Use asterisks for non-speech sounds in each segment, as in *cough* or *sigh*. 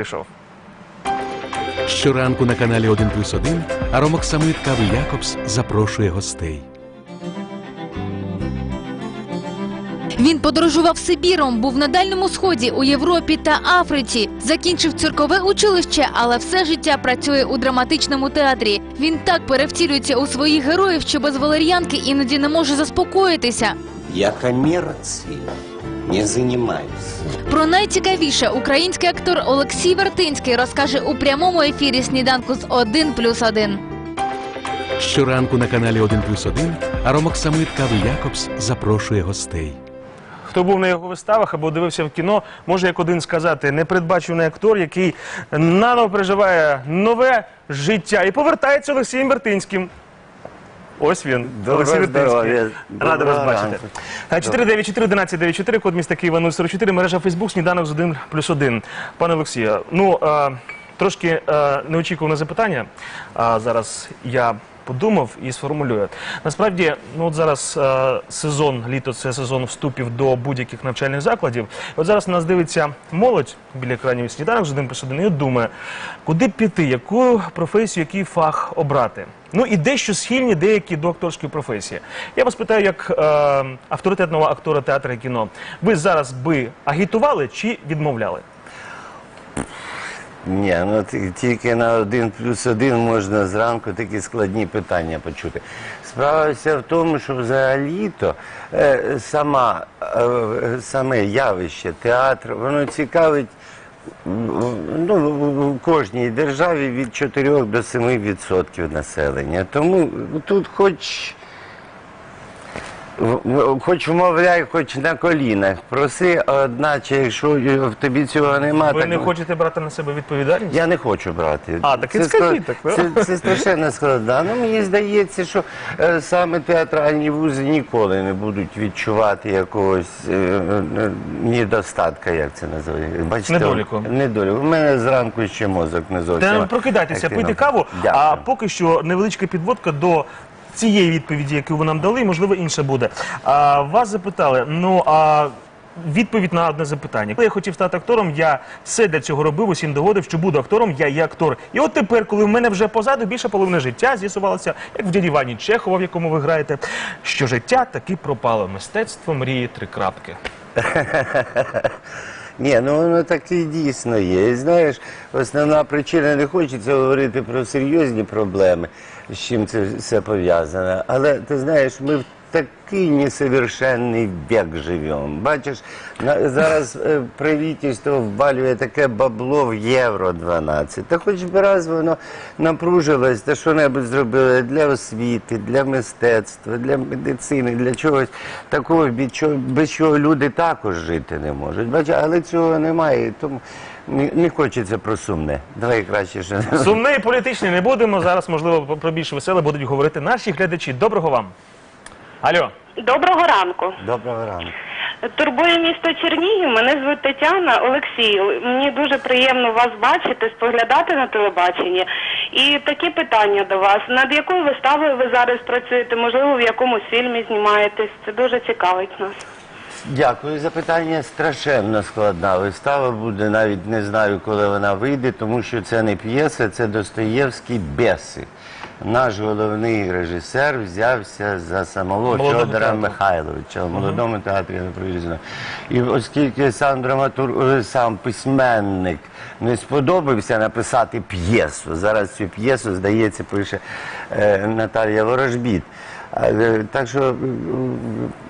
пішов. Щоранку на каналі 1 плюс 1 Аромок Самит Кави Якобс запрошує гостей. Він подорожував Сибіром, був на Дальньому Сході, у Європі та Африці. Закінчив циркове училище, але все життя працює у драматичному театрі. Він так перевтілюється у своїх героїв, що без валер'янки іноді не може заспокоїтися. Я коммерцией не занимаюсь. Про найцікавіше український актор Олексій Вертинський розкаже у прямому ефірі сніданку з 1 плюс 1. Щоранку на каналі 1 плюс 1 Аромок Самит Кави Якобс запрошує гостей. Хто був на його виставах або дивився в кіно, може як один сказати, непередбачений актор, який наново переживає нове життя і повертається Олексієм Вертинським. Ось він, Олексій Вертинський. здоров'я. Радий вас бачити. ранку. Е, 494 1194 код міста Києва 044, мережа Фейсбук, сніданок з 1 плюс 1. Пане Олексію, ну, е, трошки е, неочікуване запитання. А зараз я подумав і сформулюю. Насправді, ну от зараз е, сезон, літо це сезон вступів до будь-яких навчальних закладів. От зараз нас дивиться молодь біля екранів сніданок з 1 плюс 1 і думає, куди піти, яку професію, який фах обрати. Ну і дещо схильні деякі до акторської професії. Я вас питаю, як е, авторитетного актора театру і кіно, ви зараз би агітували чи відмовляли? Ні, ну ті- тільки на один плюс один можна зранку такі складні питання почути. Справа вся в тому, що взагалі-то е, сама, е, саме явище, театр, воно цікавить ну, в кожній державі від 4 до 7 відсотків населення. Тому тут хоч. Хоч вмовляй, хоч на колінах. Проси, одначе, якщо в тобі цього нема, Ви не хочете брати на себе відповідальність? я не хочу брати. А, так і Це скажіть так, ну. Це, це страшенно складно. Ну, мені здається, що е, саме театральні вузи ніколи не будуть відчувати якогось е, е, недостатка, як це називається. Бачите, Недоліку. Недоліку. У мене зранку ще мозок не зовсім. Прокидайтеся, пийте каву, Дякую. а поки що невеличка підводка до цієї відповіді, яку ви нам дали, можливо, інша буде. А, вас запитали, ну а. Відповідь на одне запитання. Коли я хотів стати актором, я все для цього робив, усім доводив, що буду актором, я є актор. І от тепер, коли в мене вже позаду більше половини життя з'ясувалося, як в дяді Івані Чехова, в якому ви граєте, що життя таки пропало. Мистецтво мрії три крапки. *laughs* Ні, ну воно так і дійсно є. І знаєш, основна причина не хочеться говорити про серйозні проблеми, з чим це все пов'язано. Але ти знаєш, ми в такий несовершенний век живемо. Бачиш, зараз е, правительство ввалює таке бабло в євро 12. Та хоч би раз воно напружилось, та що-небудь зробили для освіти, для мистецтва, для медицини, для чогось такого, без чого люди також жити не можуть. Бачиш, але цього немає, тому не, хочеться про сумне. Давай краще ще. Сумне і політичне не будемо. Зараз, можливо, про більш веселе будуть говорити наші глядачі. Доброго вам. Алло. Доброго ранку. Доброго ранку. Турбує місто Чернігів. Мене звуть Тетяна Олексій. Мені дуже приємно вас бачити, споглядати на телебаченні. І такі питання до вас: над якою виставою ви зараз працюєте? Можливо, в якомусь фільмі знімаєтесь? Це дуже цікавить нас. Дякую за питання. Страшенно складна вистава буде. Навіть не знаю, коли вона вийде, тому що це не п'єса, це Достоєвський Беси. Наш головний режисер взявся за самого Федора театру. Михайловича в молодому театрі імпровізно. І оскільки сам драматур, е, сам письменник не сподобався написати п'єсу. Зараз цю п'єсу, здається, пише е, Наталія Ворожбіт. Але, Так що е,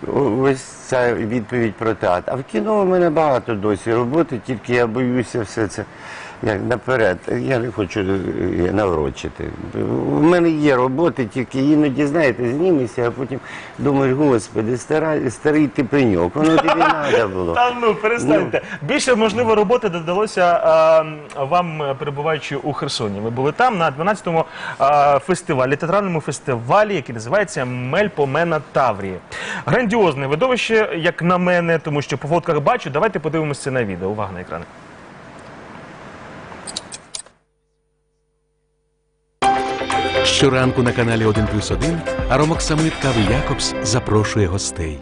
е, ось ця відповідь про театр. А в кіно у мене багато досі роботи, тільки я боюся все це як наперед. Я не хочу е, наврочити. У мене є роботи, тільки іноді, знаєте, знімешся, а потім думаєш, господи, стара, старий ти пеньок, воно тобі *laughs* треба було. Та ну перестаньте. Більше можливо роботи додалося а, вам, перебуваючи у Херсоні. Ви були там на 12-му фестивалі, театральному фестивалі, який називається Мельпомена Таврії. Грандіозне видовище, як на мене, тому що по фотках бачу. Давайте подивимося на відео. Увага на екрани. Щоранку на каналі 1 плюс 1 Аромок Самит Кави Якобс запрошує гостей.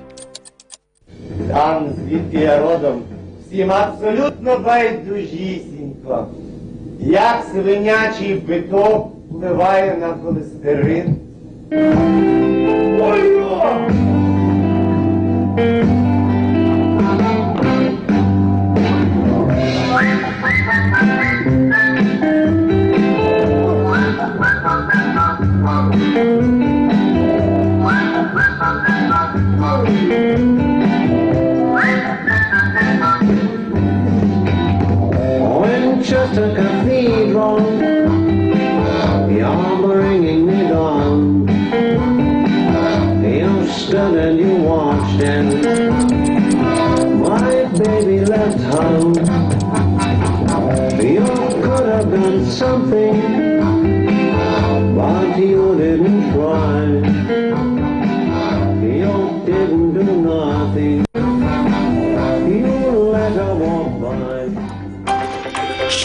Там, звідки я родом, всім абсолютно байдужісінько. Як свинячий биток впливає на холестерин. Ой-о! Winchester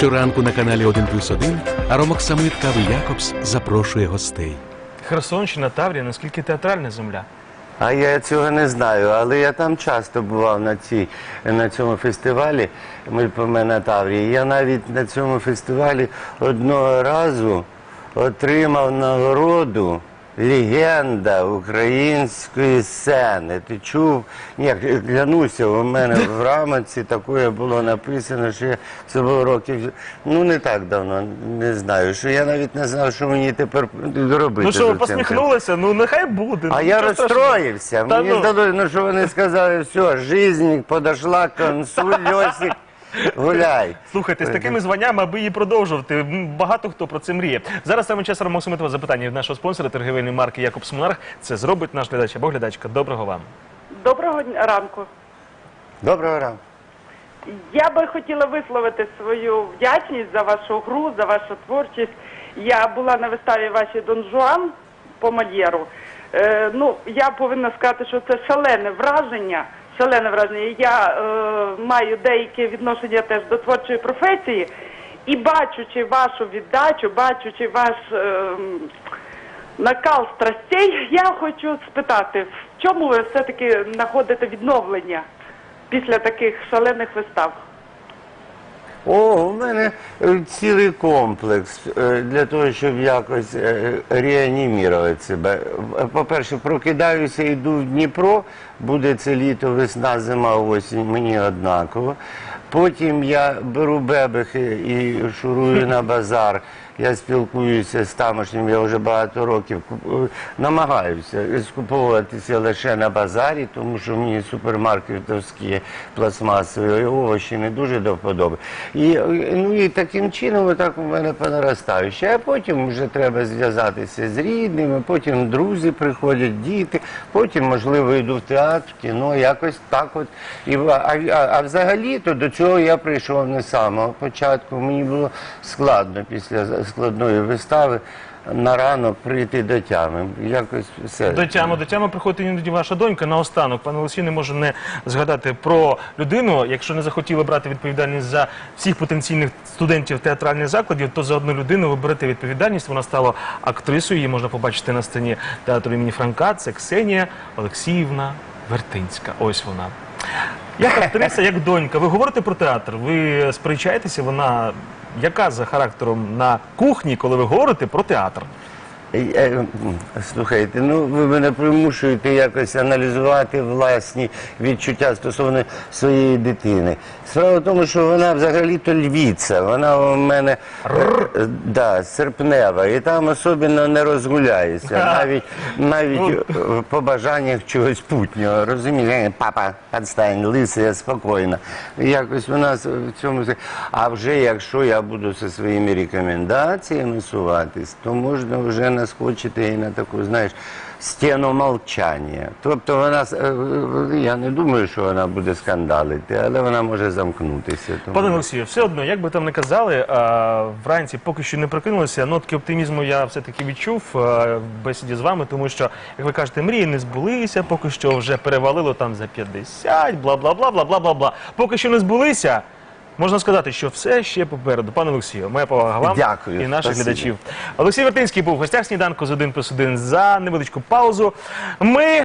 Щоранку на каналі 1 плюс 1 Аромок Самит Кави Якобс запрошує гостей. Херсонщина, Таврія, наскільки театральна земля? А я цього не знаю, але я там часто бував на, цій, на цьому фестивалі Мильпоме на Таврії. Я навіть на цьому фестивалі одного разу отримав нагороду легенда української сцени. Ти чув? Ні, клянуся, у мене в рамоці такое було написано, що я, це було років, ну не так давно, не знаю, що я навіть не знав, що мені тепер робити. Ну що, ви посміхнулися? Ну нехай буде. А Ну, я розстроївся. Та Мені ну. здалося, ну що вони сказали, все, жизнь подошла к концу, *laughs* Льосик, гуляй. Слухайте, з такими званнями, аби її продовжувати. м, Багато хто про це мріє. Зараз саме час Ромосиметова запитання від нашого спонсора торгівельної марки Якобс Монарх. Це зробить наш глядач або глядачка. Доброго вам. Доброго дня- ранку. Доброго ранку. Я би хотіла висловити свою вдячність за вашу гру, за вашу творчість. Я була на виставі вашій Дон Жуан по Мольєру. Е, ну, я повинна сказати, що це шалене враження. Шалене враження. Я е, маю деяке відношення теж до творчої професії, і бачучи вашу віддачу, бачучи ваш е, накал страстей, я хочу спитати, в чому ви все-таки знаходите відновлення після таких шалених вистав? О, у мене е, цілий комплекс е, для того, щоб якось реанімірувати себе. Е, По-перше, прокидаюся, йду в Дніпро, буде це літо, весна, зима, осінь, мені однаково. Потім я беру бебехи і шурую на базар. Я спілкуюся з тамошнім, я вже багато років е, намагаюся скуповуватися лише на базарі, тому що мені супермаркетовські пластмасові овочі не дуже до вподоби. І, е, ну, і таким чином отак у мене понаростаюче. А потім вже треба зв'язатися з рідними, потім друзі приходять, діти, потім, можливо, йду в театр, в кіно, якось так от. І, а, а, а взагалі то до цього я прийшов не з самого початку. Мені було складно після складної вистави на ранок прийти до тями. Якось все. До тями, до тями приходить іноді ваша донька. Наостанок, пане Олексій, не може не згадати про людину. Якщо не захотіли брати відповідальність за всіх потенційних студентів театральних закладів, то за одну людину ви берете відповідальність. Вона стала актрисою. Її можна побачити на сцені театру імені Франка. Це Ксенія Олексіївна Вертинська. Ось вона. Як актриса, як донька. Ви говорите про театр? Ви сперечаєтеся? Вона яка за характером на кухні, коли ви говорите про театр? Е, е, Слухайте, ну ви мене примушуєте якось аналізувати власні відчуття стосовно своєї дитини. Справа в тому, що вона взагалі-то львіця, вона у мене е, да, серпнева, і там особливо не розгуляється, навіть навіть в побажаннях чогось путнього. Розумієте, папа, відстань, лисия, спокійно. Якось вона з- в цьому. А вже якщо я буду зі своїми рекомендаціями суватись, то можна вже наскочити і на таку, знаєш, стіну мовчання. Тобто вона, е, е, я не думаю, що вона буде скандалити, але вона може замкнутися. Тому... Пане Олексію, все одно, як би там не казали, вранці поки що не прокинулися. Нотки оптимізму я все-таки відчув в бесіді з вами, тому що, як ви кажете, мрії не збулися, поки що вже перевалило там за 50, бла бла бла бла бла бла бла. Поки що не збулися. Можна сказати, що все ще попереду. Пане Олексію, моя повага вам Дякую. і наших глядачів. Олексій Вертинський був в гостях сніданку з 1 плюс 1 за невеличку паузу. Ми